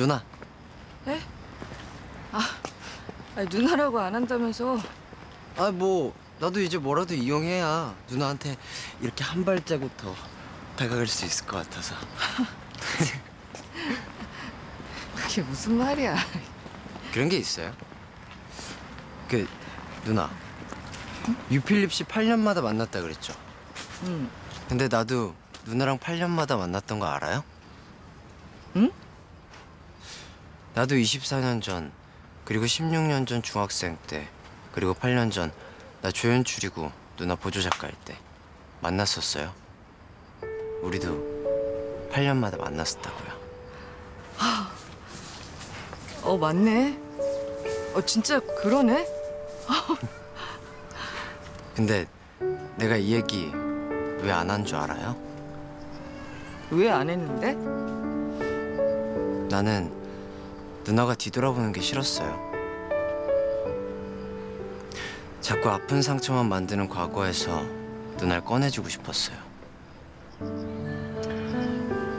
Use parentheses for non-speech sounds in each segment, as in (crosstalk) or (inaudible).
누나. 에? 아, 아니, 누나라고 안 한다면서 아 뭐 나도 이제 뭐라도 이용해야 누나한테 이렇게 한 발자국 더 다가갈 수 있을 것 같아서. (laughs) 그게 무슨 말이야? 그런 게 있어요. 그 누나 유필립 씨 8년마다 만났다 그랬죠. 응. 근데 나도 누나랑 8년마다 만났던 거 알아요? 응? 나도 24년 전 그리고 16년 전 중학생 때 그리고 8년 전 나 조연출이고 누나 보조작가일 때 만났었어요. 우리도 8년마다 만났었다고요. 어 맞네. 어 진짜 그러네. (laughs) 근데 내가 이 얘기 왜 안 한 줄 알아요? 왜 안 했는데? 나는 누나가 뒤돌아보는 게 싫었어요. 자꾸 아픈 상처만 만드는 과거에서 누나를 꺼내주고 싶었어요.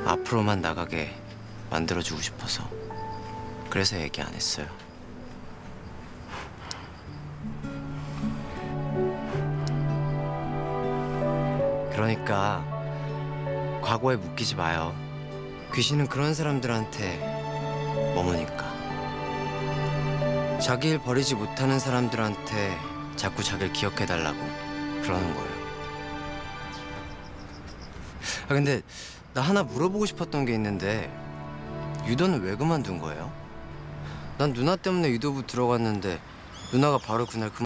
앞으로만 나가게 만들어주고 싶어서. 그래서 얘기 안 했어요. 그러니까 과거에 묶이지 마요. 귀신은 그런 사람들한테 머무니까. 자기 일 버리지 못하는 사람들한테 자꾸 자기를 기억해달라고 그러는 거예요. 아 근데 나 하나 물어보고 싶었던 게 있는데 유도는 왜 그만둔 거예요? 난 누나 때문에 유도부 들어갔는데 누나가 바로 그날 그만